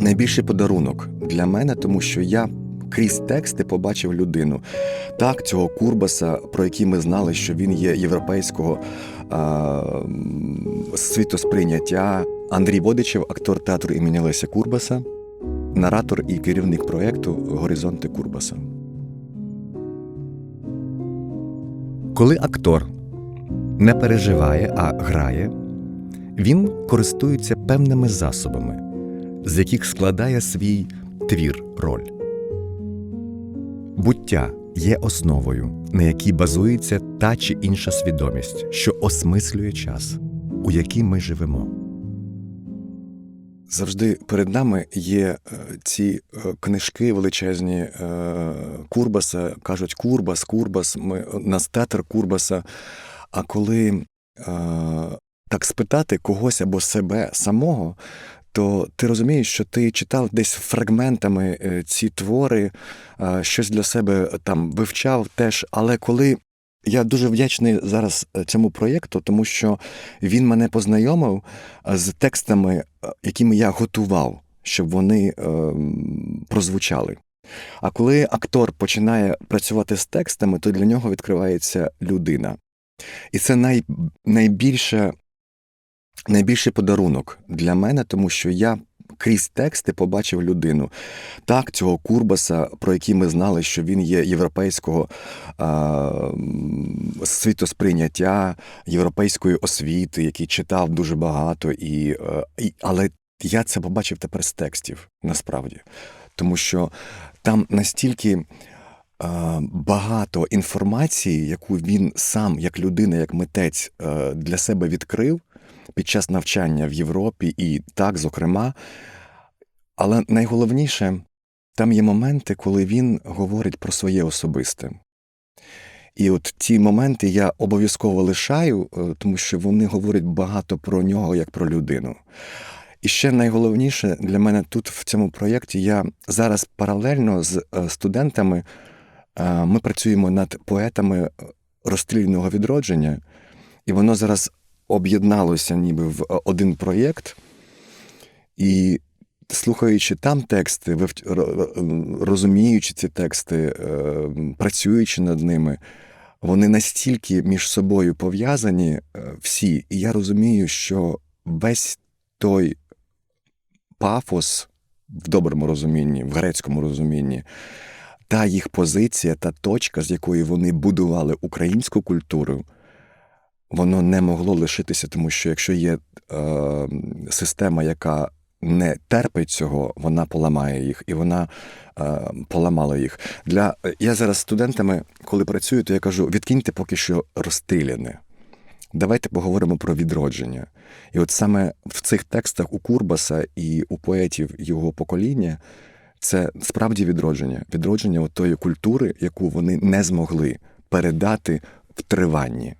найбільший подарунок для мене, тому що я крізь тексти побачив людину. Так, цього Курбаса, про який ми знали, що він є європейського а, світосприйняття. Андрій Водичев, актор театру імені Леся Курбаса, наратор і керівник проєкту Горизонти Курбаса. Коли актор не переживає, а грає, він користується певними засобами, з яких складає свій твір роль. Буття є основою, на якій базується та чи інша свідомість, що осмислює час, у який ми живемо. Завжди перед нами є е, ці е, книжки величезні е, Курбаса, кажуть Курбас, Курбас, ми, нас театр Курбаса. А коли так спитати когось або себе самого, то ти розумієш, що ти читав десь фрагментами е, ці твори, е, щось для себе там вивчав теж. Але коли я дуже вдячний зараз е, цьому проєкту, тому що він мене познайомив з текстами, якими я готував, щоб вони прозвучали. А коли актор починає працювати з текстами, то для нього відкривається людина. І це най, найбільше, найбільший подарунок для мене, тому що я крізь тексти побачив людину. Так, цього Курбаса, про який ми знали, що він є європейського а, світосприйняття, європейської освіти, який читав дуже багато, і, е, і, але я це побачив тепер з текстів, насправді. Тому що там настільки е, багато інформації, яку він сам, як людина, як митець, е, для себе відкрив під час навчання в Європі, і так, зокрема. Але найголовніше, там є моменти, коли він говорить про своє особисте. І от ці моменти я обов'язково лишаю, е, тому що вони говорять багато про нього як про людину. І ще найголовніше для мене тут в цьому проєкті я зараз паралельно з е, студентами е, ми працюємо над поетами розстріляного відродження, і воно зараз об'єдналося ніби в е, один проєкт. І слухаючи там тексти, розуміючи ці тексти, е, працюючи над ними, вони настільки між собою пов'язані е, всі, і я розумію, що весь той пафос в доброму розумінні, в грецькому розумінні, та їх позиція, та точка, з якої вони будували українську культуру, воно не могло лишитися, тому що якщо є е, система, яка не терпить цього, вона поламає їх, і вона е, поламала їх. Для я зараз студентами, коли працюю, то я кажу: відкиньте поки що розстріляне. Давайте поговоримо про відродження. І от саме в цих текстах у Курбаса і у поетів його покоління це справді відродження, відродження от тої культури, яку вони не змогли передати в триванні.